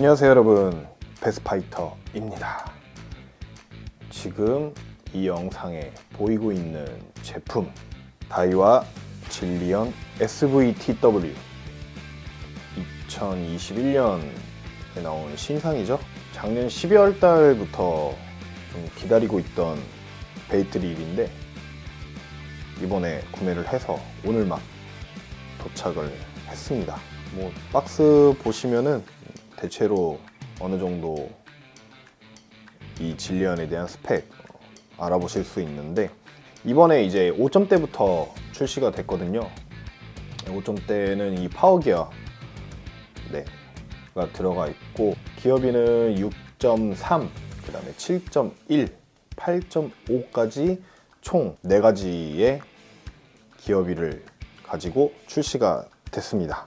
안녕하세요 여러분. 베스파이터입니다. 지금 이 영상에 보이고 있는 제품 다이와 질리언 SVTW 2021년에 나온 신상이죠? 작년 12월 달부터 좀 기다리고 있던 베이트릴인데 이번에 구매를 해서 오늘 막 도착을 했습니다. 뭐 박스 보시면은 대체로 어느 정도 이 진리언에 대한 스펙 어, 알아보실 수 있는데 이번에 이제 5점대부터 출시가 됐거든요. 5점대는 이 파워기어 네 가 들어가 있고 기어비는 6.3 그 다음에 7.1 8.5까지 총 4가지의 기어비를 가지고 출시가 됐습니다.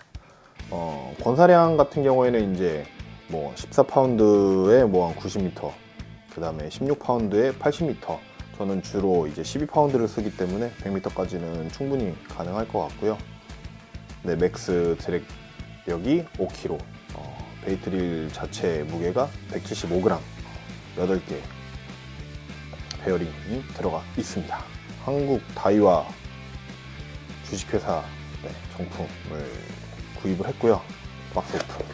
어, 권사량 같은 경우에는 이제 뭐 14파운드에 뭐 한 90m, 그 다음에 16파운드에 80m. 저는 주로 이제 12파운드를 쓰기 때문에 100m까지는 충분히 가능할 것 같고요. 네, 맥스 드랙력이 5kg, 어, 베이트릴 자체 무게가 175g, 8개 베어링이 들어가 있습니다. 한국 다이와 주식회사 네, 정품을 구입을 했고요. 박스 오픈.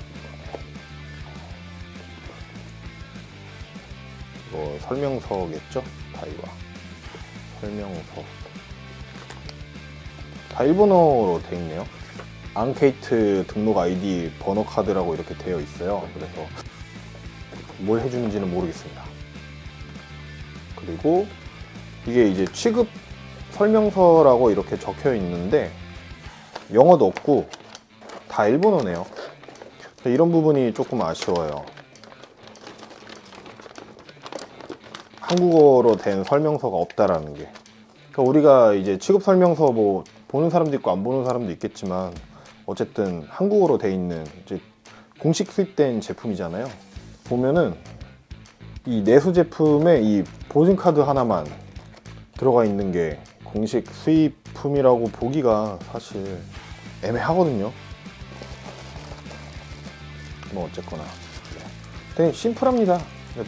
이거 설명서겠죠? 다이와 설명서. 다 일본어로 돼 있네요. 앙케이트 등록 아이디 번호 카드라고 이렇게 되어 있어요. 그래서 뭘 해주는지는 모르겠습니다. 그리고 이게 이제 취급 설명서라고 이렇게 적혀 있는데 영어도 없고 다 일본어네요. 이런 부분이 조금 아쉬워요. 한국어로 된 설명서가 없다라는 게. 그러니까 우리가 이제 취급 설명서 뭐 보는 사람도 있고 안 보는 사람도 있겠지만 어쨌든 한국어로 돼 있는 이제 공식 수입된 제품이잖아요. 보면은 이 내수 제품에 이 보증 카드 하나만 들어가 있는 게 공식 수입품이라고 보기가 사실 애매하거든요. 뭐 어쨌거나 네. 되게 심플합니다.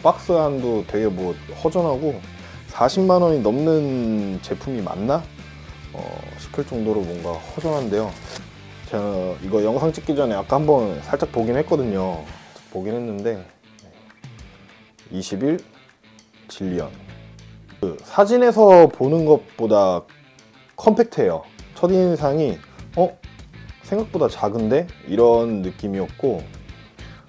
박스 안도 되게 뭐 허전하고 40만 원이 넘는 제품이 맞나 어, 싶을 정도로 뭔가 허전한데요. 제가 이거 영상 찍기 전에 아까 한번 살짝 보긴 했거든요. 보긴 했는데 20일 진리언 그 사진에서 보는 것보다 컴팩트해요. 첫인상이 어 생각보다 작은데 이런 느낌이었고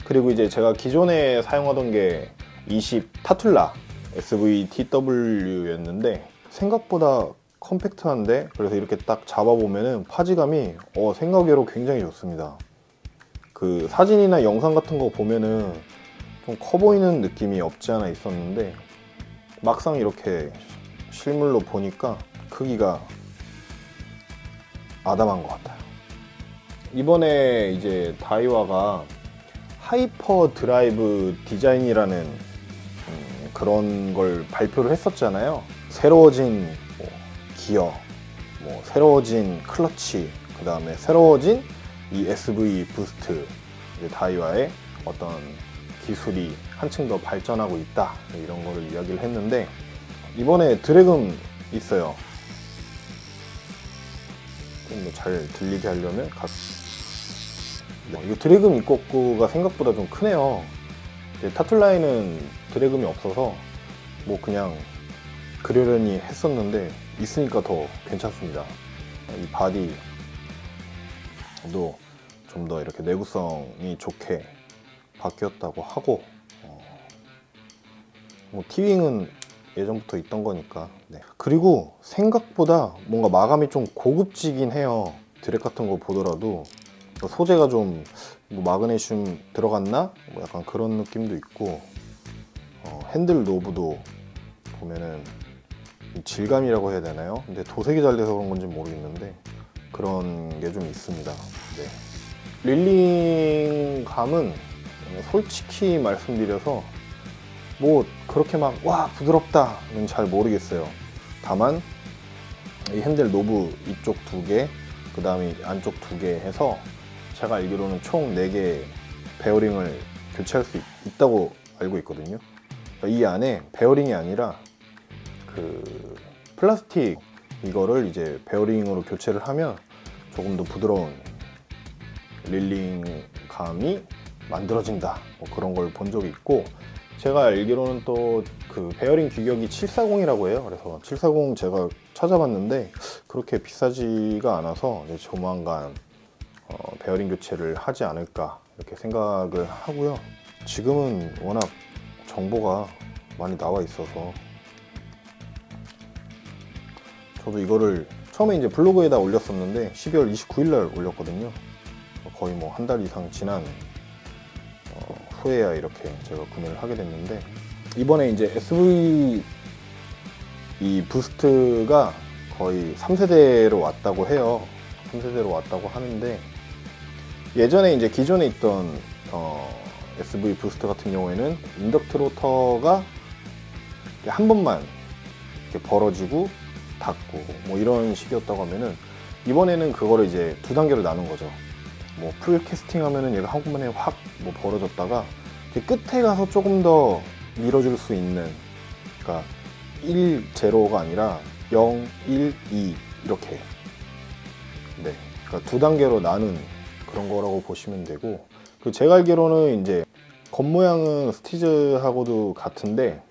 그리고 이제 제가 기존에 사용하던 게 20 타툴라 SVTW였는데 생각보다 컴팩트한데 그래서 이렇게 딱 잡아보면은 파지감이 어, 생각외로 굉장히 좋습니다. 그 사진이나 영상 같은 거 보면은 좀 커 보이는 느낌이 없지 않아 있었는데 막상 이렇게 실물로 보니까 크기가 아담한 것 같아요. 이번에 이제 다이와가 하이퍼 드라이브 디자인이라는 음, 그런 걸 발표를 했었잖아요. 새로워진 뭐 기어, 뭐 새로워진 클러치, 그 다음에 새로워진 이 SV 부스트, 다이와의 어떤 기술이 한층 더 발전하고 있다 이런 거를 이야기를 했는데 이번에 드래금 있어요. 좀 잘 들리게 하려면 각 네, 이거 드래금 입고가 생각보다 좀 크네요. 타툴라인은 드래금이 없어서 뭐 그냥 그려려니 했었는데 있으니까 더 괜찮습니다. 이 바디도 좀 더 이렇게 내구성이 좋게 바뀌었다고 하고 어, 뭐 티윙은 예전부터 있던 거니까 네. 그리고 생각보다 뭔가 마감이 좀 고급지긴 해요 드랙 같은 거 보더라도 소재가 좀 뭐 마그네슘 들어갔나? 뭐 약간 그런 느낌도 있고 어, 핸들 노브도 보면은 이 질감이라고 해야 되나요? 근데 도색이 잘 돼서 그런 건지 모르겠는데 그런 게 좀 있습니다. 네. 릴링 감은 솔직히 말씀드려서 뭐 그렇게 막 와 부드럽다는 잘 모르겠어요. 다만 이 핸들 노브 이쪽 두 개, 그 다음에 안쪽 두 개 해서 제가 알기로는 총 4개 베어링을 교체할 수 있, 다고 알고 있거든요. 그러니까 이 안에 베어링이 아니라 그 플라스틱 이거를 이제 베어링으로 교체를 하면 조금 더 부드러운 릴링감이 만들어진다. 뭐 그런 걸 본 적이 있고 제가 알기로는 또 그 베어링 규격이 740이라고 해요. 그래서 740 제가 찾아봤는데 그렇게 비싸지가 않아서 조만간 어, 베어링 교체를 하지 않을까 이렇게 생각을 하고요. 지금은 워낙 정보가 많이 나와 있어서 저도 이거를 처음에 이제 블로그에다 올렸었는데 12월 29일 날 올렸거든요. 거의 뭐 한 달 이상 지난 어, 후에야 이렇게 제가 구매를 하게 됐는데 이번에 이제 SV 이 부스트가 거의 3세대로 왔다고 해요. 3세대로 왔다고 하는데 예전에 이제 기존에 있던 어, SV 부스트 같은 경우에는 인덕트 로터가 한 번만 이렇게 벌어지고 닫고 뭐 이런 식이었다고 하면은 이번에는 그거를 이제 두 단계로 나눈 거죠. 뭐 풀 캐스팅 하면은 얘가 한꺼번에 확 뭐 벌어졌다가 끝에 가서 조금 더 밀어줄 수 있는 그러니까 1, 0가 아니라 0, 1, 2 이렇게 네 그러니까 두 단계로 나눈 그런 거라고 보시면 되고 그 제가 알기로는 이제 겉모양은 스티즈하고도 같은데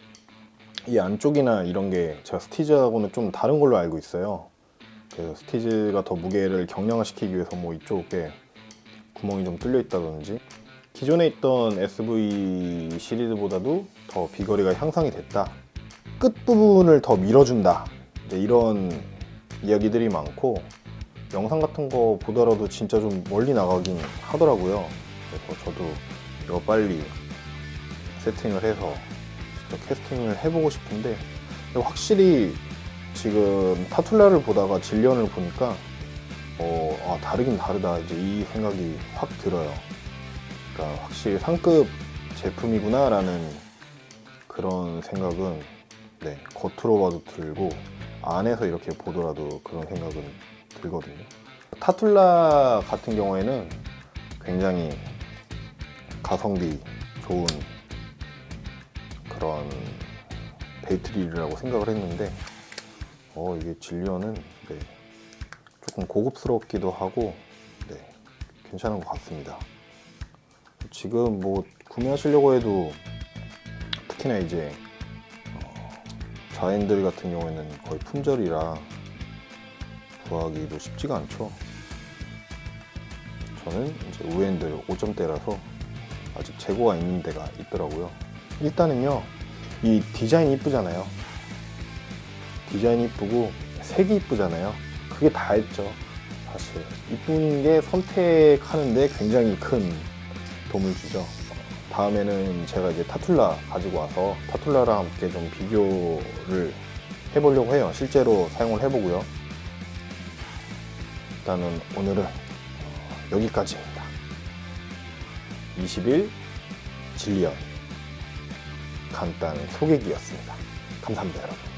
이 안쪽이나 이런 게 제가 스티즈하고는 좀 다른 걸로 알고 있어요. 그 스티즈가 더 무게를 경량화시키기 위해서 뭐 이쪽에 구멍이 좀 뚫려 있다든지 기존에 있던 SV 시리즈보다도 더 비거리가 향상이 됐다. 끝 부분을 더 밀어준다. 이런 이야기들이 많고 영상 같은 거 보더라도 진짜 좀 멀리 나가긴 하더라고요. 그래서 저도 이거 빨리 세팅을 해서 직접 캐스팅을 해보고 싶은데 확실히 지금 타툴라를 보다가 진련을 보니까 어, 아, 다르긴 다르다 이제 이 생각이 확 들어요. 그러니까 확실히 상급 제품이구나라는 그런 생각은 네, 겉으로 봐도 들고 안에서 이렇게 보더라도 그런 생각은 들거든요. 타툴라 같은 경우에는 굉장히 가성비 좋은 그런 베이트릴이라고 생각을 했는데 어 이게 진리언은 네, 조금 고급스럽기도 하고 네, 괜찮은 것 같습니다. 지금 뭐 구매하시려고 해도 특히나 이제 어, 자연들 같은 경우에는 거의 품절이라 구하기도 쉽지가 않죠. 저는 이제 우엔들 5점대라서 아직 재고가 있는 데가 있더라고요. 일단은요, 이 디자인이 이쁘잖아요. 디자인이 이쁘고 색이 이쁘잖아요. 그게 다 했죠. 사실 이쁜 게 선택하는데 굉장히 큰 도움을 주죠. 다음에는 제가 이제 타툴라 가지고 와서 타툴라랑 함께 좀 비교를 해보려고 해요. 실제로 사용을 해보고요. 일단은 오늘은 어, 여기까지입니다. 20일 진리언 간단 소개기였습니다. 감사합니다, 여러분.